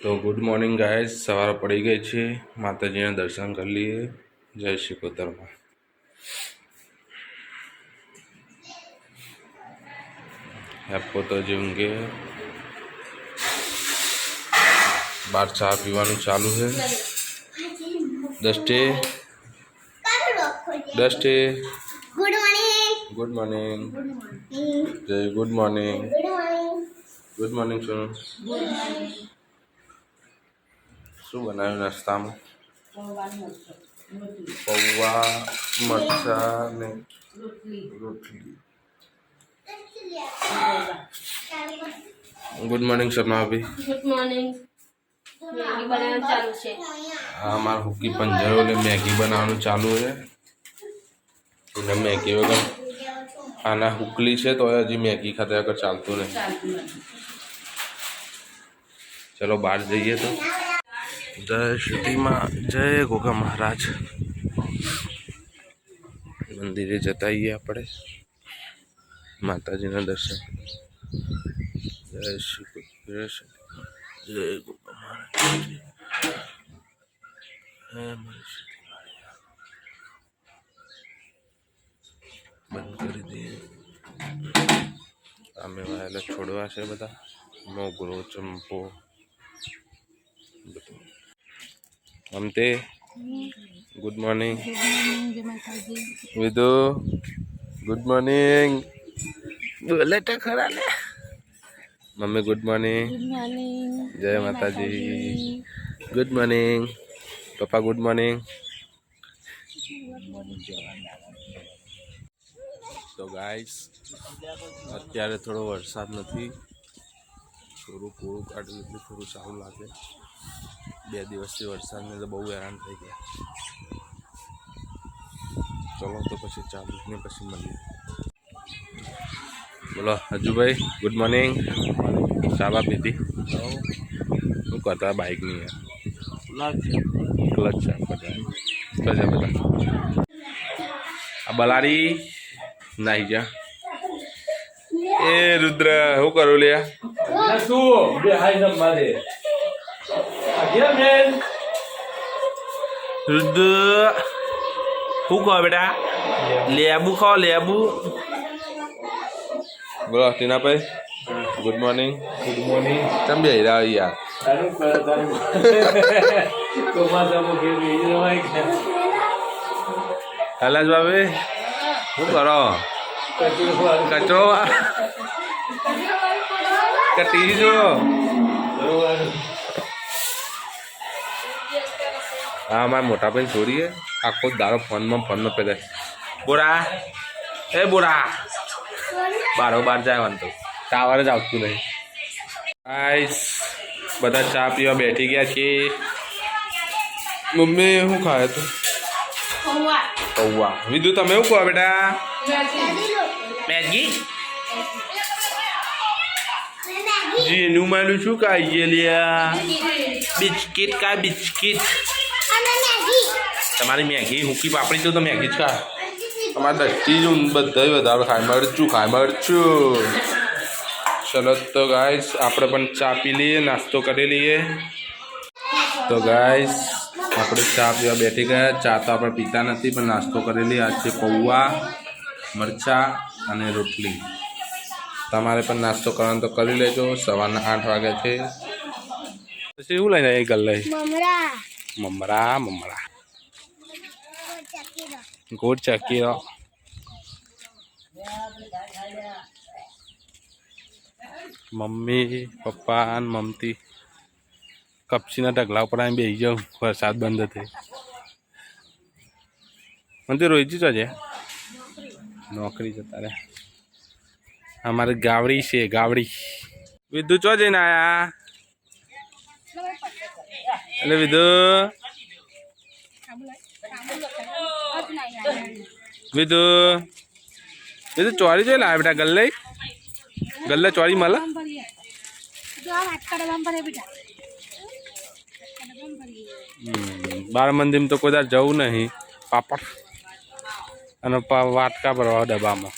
તો good morning guys સવારે પડી ગઈ છે માતાજીના દર્શન કરી લઈએ જય શ્રી કોતરમાં આપકો તો જેંગે બાર ચા પીવાનું ચાલુ છે દસ્ટે દસ્ટે good morning good morning good morning જય good morning good morning good morning Sonu શું બનાવ્યું નાસ્તામાં? પૌવા મરચા. ને રોટલી. ગુડ મોર્નિંગ શર્માભાઈ ગુડ મોર્નિંગ મેગી બનાવવાનું ચાલુ છે. આ અમારા હુકી પંજરો ને મેગી બનાવવાનું ચાલુ છે. અને મેગી વગર આના હુકલી છે તો હજી મેગી ખાતે વગર ચાલતું નહીં ચલો બહાર જઈએ તો. જય શ્રીમાં, જય ગોગા મહારાજ. મંદિરે જતા આવીએ આપણે. માતાજીના દર્શન. જય શ્રી કૃષ્ણ. જય ગોગા મહારાજ. બંધ કરી દઈએ અમે વાયેલા છોડવા છે બધા. મોગરો, ચંપો, બધું. મમતે good morning Vidhu good morning બોલે તો ખરા ને. મમ્મી ગુડ મોર્નિંગ જય માતાજી. ગુડ મોર્નિંગ પપ્પા ગુડ મોર્નિંગ તો ગાઈસ અત્યારે થોડો વરસાદ નથી. થોડું કોળું કાઢ્યું એટલે થોડું સારું લાગે. બે દિવસથી વરસાદને તો બહુ હેરાન થઈ ગયા ચલો તો પછી ચાલુ ને પછી મળીએ બોલો હજુભાઈ ગુડ મોર્નિંગ ચાબા પીધી શું કરતા બાઇકની યાર ક્લચ છે બધા બધા બધા આ બલારી નાહી જા એ રુદ્ર શું કરું લ્યા શું બે હાઈ નંબર દે ગયા બેન રુદ્ર શું કહો બેટા લેબુ ખાઓ લેબુ બોલો ટીનાભાઈ ગુડ મોર્નિંગ ગુડ મોર્નિંગ તમે બે રહ્યા યાર તારું પર તારું તો માતા મુખે બેહી રવાય કે કૈલાશ ભાભી શું કરો કચરો વાર કચરો કટી જો બરોબર હા મારા મોટા ભાઈ છોડીએ. આખો દારો ફોનમાં ફોનમાં પેલા બોરા. એ બોરા. બારો બાર જાય વાંધો. ટાવર જ આવતું નહીં. આઈસ બધા ચા પીવા બેઠી ગયા છે. મમ્મી શું ખાય તું? પૌવા. વિધુ તમે શું કહો બેટા? મેગી. જીનું માનું શું ખાઈએ લ્યા? બિસ્કિટ કા બિસ્કિટ. તમારી મેગી હુકી પાપડી તો તો મેગી જ ખા. અમારે દસ્તી જ બધા વધારે ખાય. મરચું ખાય મરચું. ચલો તો ગાઈસ આપણે પણ ચા પી લઈએ નાસ્તો કરી લઈએ. તો ગાઈસ આપણે ચા પીવા બેઠી ગયા. ચા તો આપણે પીતા નથી પણ નાસ્તો કરી લઈએ. આજ છે પૌવા મરચાં અને રોટલી. તમારે પણ નાસ્તો કરવાનો તો કરી લેજો. સવારના આઠ વાગ્યા છે. પછી શું લઈને આવી ગલ્લે? મમરા. મમરા મમરા. ગોળ ચાકી મમ્મી, પપ્પા અને મમતી. કપચીના ઢગલા ઉપર આમ બેસી જાઉં. વરસાદ બંધ થઈ મને તો રોહિત છે? નોકરી જતા રે અમારે ગાવડી છે, ગાવડી. વિધુ ચો જઈને આયા? એટલે વિધુ વિધુ વિધુ ચોરી જોઈ લાવે બેટા ગલ્લે ગલ્લે ચોરી મળે બાર બાળ મંદિરમાં તો કોઈ દાડ જવું નહીં પાપડ અને વાટકા ભરવા ડબ્બામાં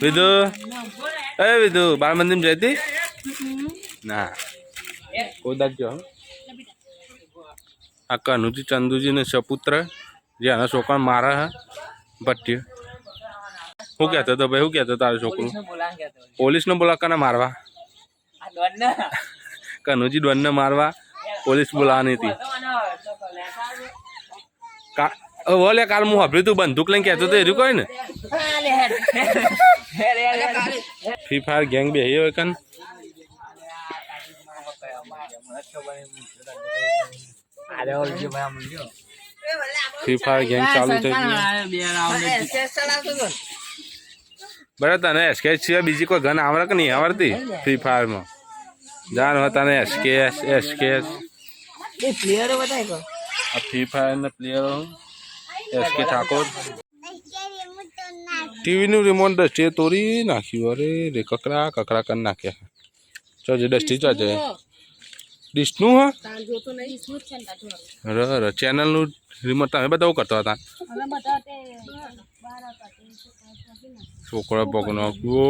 વિધુ એ વિધુ બાળ જઈ જતી ના કોઈ દાદ જો આ કનુજી ચંદુજી ને સપુત્ર જે આના છોકરા મારા હે ભટ્ટી. શું કહેતો હતો ભાઈ શું કહેતો તારો છોકરો? પોલીસને બોલા કને મારવા? કનુજી ડોનને મારવા પોલીસ બોલાવાની હતી. ઓલે કાલ હું સાંભળ્યું તું બંદૂક લઈને કહેતો તો એરું કોઈ ને ફ્રી ફાયર ગેંગ બે હોય કન? ફ્રી ફાયર ગેમ ચાલુ થઈ ગઈ બરાબર તને એસકેચ સિવાય બીજી કોઈ ગન આવડે કે નહીં આવડતી? ફ્રી ફાયરમાં જાણ તને એસકેસ એસકેસ પ્લેયરો બતાય કો આ ફ્રી ફાયરના પ્લેયરો એસકે ઠાકોર. ટીવીનું રિમોટ ડસ્ટીએ તોડી નાખ્યું. અરે રે કકડા કકડા કરી નાખ્યા. ચો જે ડસ્ટી ચો છે ડિશનું હા? તાન જોતો નહીં. શું જ છે ને તાજો ર ર ચેનલનું રિમોટ તમે બધા એવું કરતા હતા? છોકરા પગનો ઓ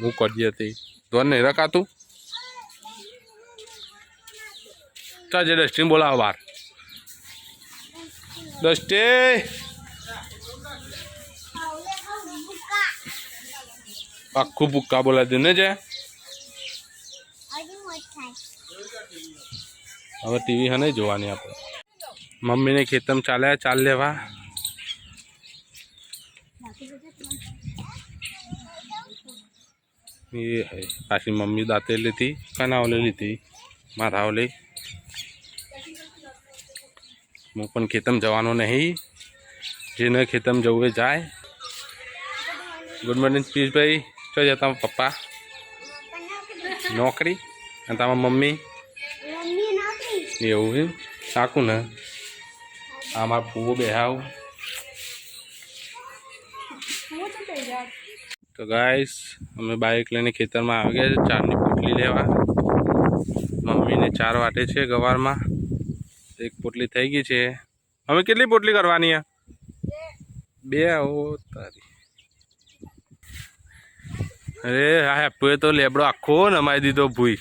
હું કરી હતી. ધોન નહીં રખાતું? ચાલ જે ડસ્ટિન બોલાવો બહાર. ડસ્ટી. આખું ભૂક્કા બોલાવી દે ને જે? હવે ટીવી હા નહીં જોવાની આપણે. મમ્મીને ખેતમ ચાલ્યા ચાલ લેવા. હે પાછી મમ્મી દાંતે લીધી કાના ઓલે લીધી મારા હું પણ ખેતમ જવાનો નહીં. જેને ખેતમ જવું એ જાય. ગુડ મોર્નિંગ પિયુષભાઈ. ચો જતા પપ્પા? નોકરી? અને તમારા મમ્મી? મમ્મી એવું એમ? સાકું ને? આ મારા ફૂવો બેહાવ. તો ગાઈસ અમે બાઇક લઈને ખેતરમાં આવી ગયા છે. ચારની પોટલી લેવા. મમ્મીને ચાર વાટે છે ગવારમાં. એક પોટલી થઈ ગઈ છે. અમે કેટલી પોટલી કરવાની આ? બે આવો, તારી. અરે હા હેપુએ તો લેબડો આખો નમાઈ દીધો ભૂઈ.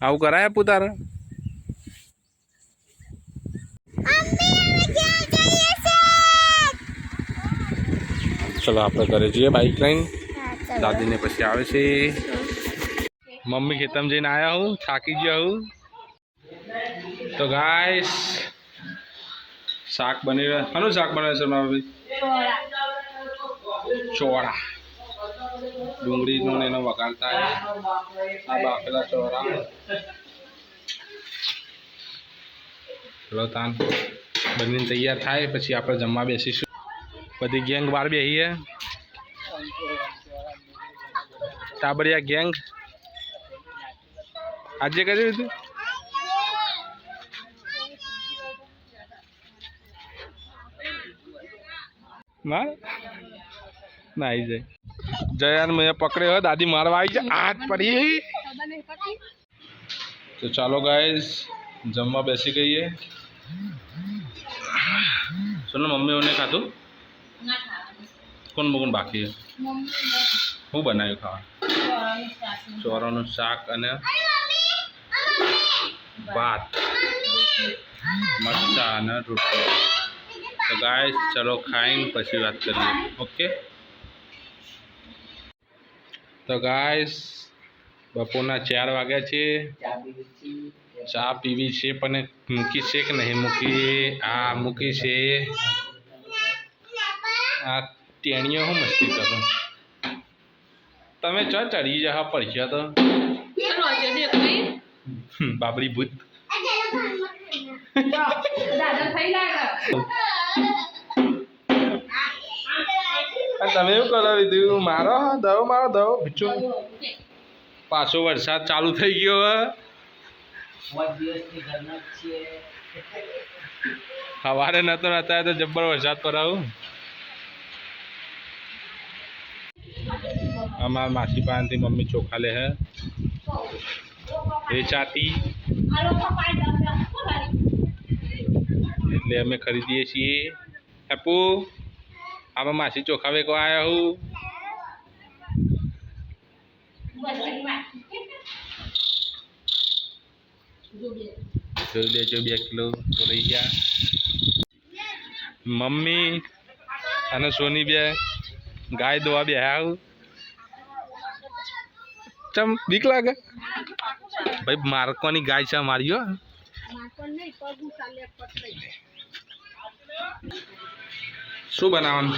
આવું કરાય આપું તારે? ચલો આપણે ઘરે જઈએ બાઇક લઈને દાદીને પછી આવે છે મમ્મી ખેતમ જઈને આવ્યા હું થાકી ગયો હું તો ગાઈસ શાક બની રહ્યો શાનું શાક બને છે મારા ભાઈ ચોળા ડુંગળીનું ને એનો વઘાર થાય આ બાફેલા ચોળા ચલો તાન બનીને તૈયાર થાય પછી આપણે જમવા બેસીશું બધી ગેંગ બહાર બેસીએ ટાબરિયા ગેંગ. આજે કર્યું હતું માર ના આવી જાય. જયાન મેં પકડ્યો દાદી મારવા આવી જાય હાથ પડી. તો ચાલો ગાઈઝ જમવા બેસી ગઈએ. સોના મમ્મીઓને ખાધું? ના ખાવાનું કોણ કોણ બાકી હું બનાવ્યું ખાવા ચોરાનું શાક અને ભાત, મરચા અને રોટલી. તો ગાય ચલો ખાઈને પછી વાત કરીએ. ઓકે? તો ગાઈસ, બપોરના ચાર વાગ્યા છે. ચા પીવી છે, પણ મૂકી છે કે નહીં? મૂકી આ મૂકી છે. આ ટેણીઓ હું મસ્તી કરો? તમે ચ ચડી જા પડ્યા તો. બાબરી ભૂત દાદા થઈ લાગે અને તમે એવું કરાવી દીધું મારો હા દવો મારો દવ બીચું પાછો વરસાદ ચાલુ થઈ ગયો હવે સવારે નતો નતા તો જબ્બર વરસાદ પડાવું અમારા માસી પાસેથી મમ્મી ચોખા લે હે વેચાતી એટલે અમે ખરીદીએ છીએ હેપુ આમાં માસી ચોખા વેકવા આવ્યા હું જોઈ લેજો બે કિલો તો લઈ ગયા મમ્મી અને સોની બે ગાય દોવા બે આવું ચમ બીક લાગે? ભાઈ મારકોની ગાય છે મારી હો. શું બનાવવાનું?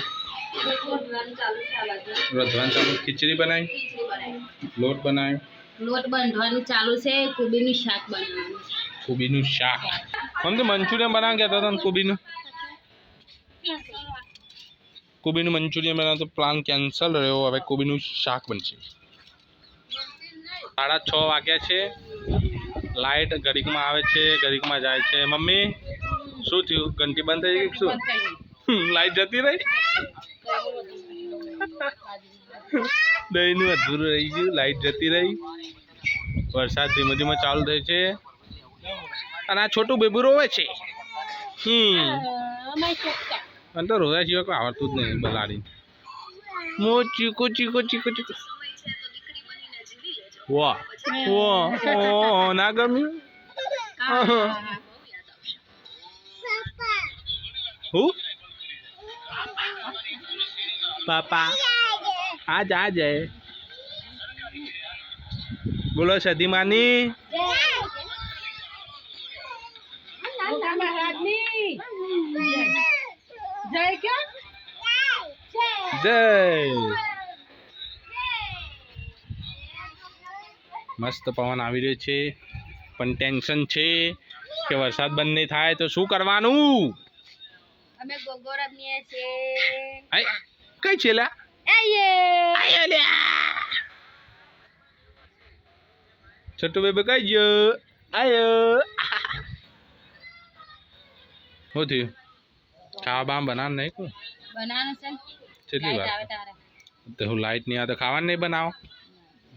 રધવાનું ચાલુ ખીચડી બનાવી? લોટ બનાવ્યો લોટ બાંધવાનું ચાલુ છે. કોબીનું શાક બનાવવાનું કોબીનું શાક. મને તો મંચુરિયન બનાવવા કહેતા હતા ને કોબીનું. કોબીનું મંચુરિયન બનાવતો પ્લાન કેન્સલ રહ્યો. હવે કોબીનું શાક બનશે. સાડા છ વાગ્યા છે. લાઇટ ઘડીકમાં આવે છે, ઘડીકમાં જાય છે. મમ્મી, શું થયું? ઘંટી બંધ થઈ ગઈ શું? લાઇટ જતી રહી? દહીંનું અધૂરું રહી ગયું લાઇટ જતી રહી. વરસાદ ધીમે ધીમે ચાલુ થાય છે. અને આ છોટું બેબુ રોવે છે? હમ. અને તો રોયા સિવાય કોઈ આવડતું જ નહીં બલાડી મો ચીકો ચીકો ચીકો ચીકો. વાહ. વાહ. ઓ ના ગમ્યું? પાપા. આ જા જાય બોલો સદીમાની જય. મસ્ત પવન આવી રહ્યો છે. પણ ટેન્શન છે કે વરસાદ બંધ નહીં થાય તો શું કરવાનું? અમે ગોગો રમીએ છીએ કઈ છે આયા. બેબે કઈ ગયો? આયો. શું થયું? ખાવા બામ બનાવ નહીં કોઈ બનાવવાનું છે કેટલી વાર? તો હું લાઈટ નહીં આવે તો ખાવાનું નહીં બનાવો.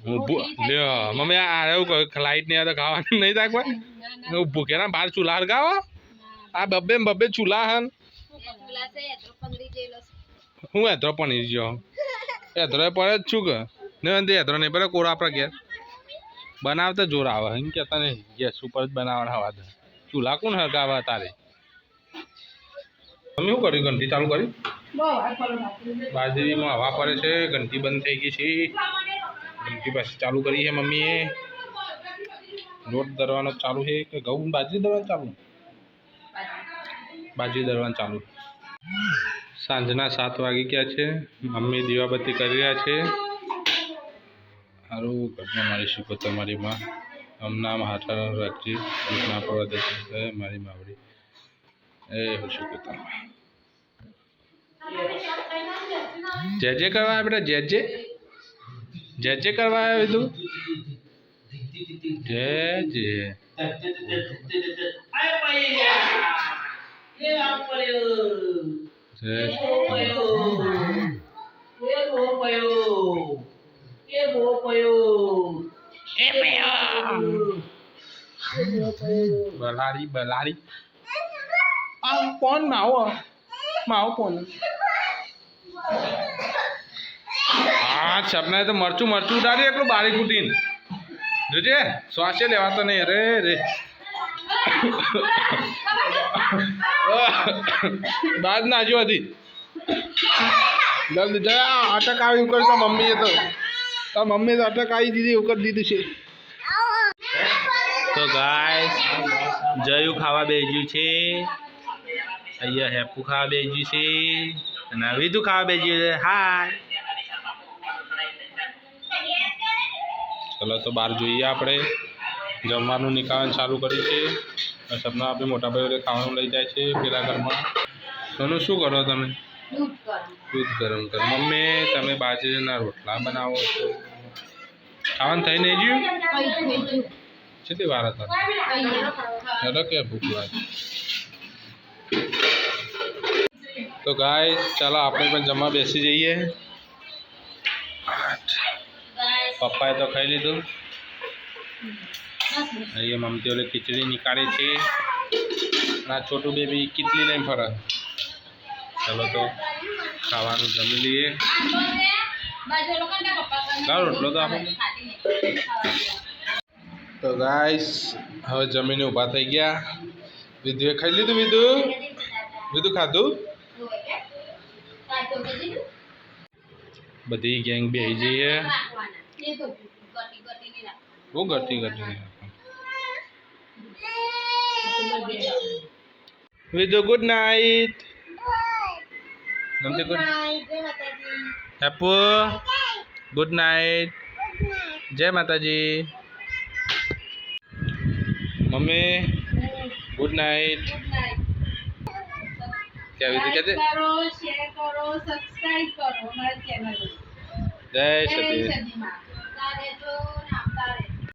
લ્યો મમ્મી આ એવું લાઈટ નહીં આવે તો ખાવાનું નહીં થાય કોઈ? હું ભૂખ્યાના બાર ચૂલા હરગાવો આ બબ્બે બબ્બે ચૂલા હન. હું એધરો પણ ગયો એધરો પડે જ છું કે નહીં એધરો નહીં પડે કોરા આપણા ઘેર. બનાવતા જોર આવે એમ કહેતા નહીં ગેસ ઉપર જ બનાવવાના હવા ચૂલા કોણ હળગાવે તારે? તમે શું કર્યું? ઘંટી ચાલુ કરી? બાજરીમાં હવા પડે છે ઘંટી બંધ થઈ ગઈ છે. ઘંટી પાછી ચાલુ કરી છે મમ્મીએ. લોટ દરવાનો ચાલુ છે કે ઘઉં? બાજરી દરવાનું ચાલુ? બાજરી દરવાનું ચાલુ. સાંજના સાત વાગી ગયા છે. મમ્મી દીવાબત્તી કરી રહ્યા છે. સારું ઘટના મારી શીખો તમારી માં. હમણાં હાથા રાખજી. ના પડવા દેશે મારી માવડી. એ, હું શીખો તમે જે જે કરવા બેટા જે જે જે જે કરવા આવ્યો તું? જે જે જય બલારી બલારી. આ કોણ માવો? માવો કોણ? હા સપના તો મરચું મરચું ઉડાડી એટલું બારી કૂટીને. જોજે, શ્વાસે લેવાતો નહીં. અરે રે બાદ ના જો હતી દર્દ જયા અટક આવી ઉપર તો મમ્મીએ તો. તો મમ્મીએ તો અટક આવી દીધી, ઉપર દીધું છે. તો ગાય જયું ખાવા બેજ્યું છે. અહીંયા હેપુ ખાવા બેજ્યું છે. અને વિધુ ખાવા બેજ્યું છે. હાય ચલો તો બહાર જોઈએ આપણે. જમવાનું નીકળવાનું ચાલુ કર્યું છે સપના આપણે મોટા ભાઈઓ ખાવાનું લઈ જાય છે પેલા ઘરમાં. સોનું શું કરો તમે? દૂધ ગરમ. કરો. મમ્મી તમે બાજરીના રોટલા બનાવો છો? ખાવાનું થઈ નહીં ગયું? કેટલી વાર હતા? ચાલો કે ભૂખ લાગે. તો ગાય ચાલો આપણે પણ જમવા બેસી જઈએ. પપ્પાએ તો ખાઈ લીધું. અહીંયા મમતી ઓલે ખીચડી નીકાળે છે ના છોટું બેબી કેટલી લઈને ફરે. ચાલો તો ખાવાનું જમી લઈએ. રોટલો તો આપો. તો ગાઈસ, હવે જમીને ઊભા થઈ ગયા. વિધુએ ખાઈ લીધું, વિધુ? વિધુ ખાધું? બધી ગેંગ બેસી જઈએ. બહુ ઘટી ઘટી. વિધુ ગુડ નાઇટ નમતે ગુડ હેપુ ગુડ નાઇટ જય માતાજી મમ્મી ગુડ નાઇટ ચેનલ જય જય સતી સદીમાં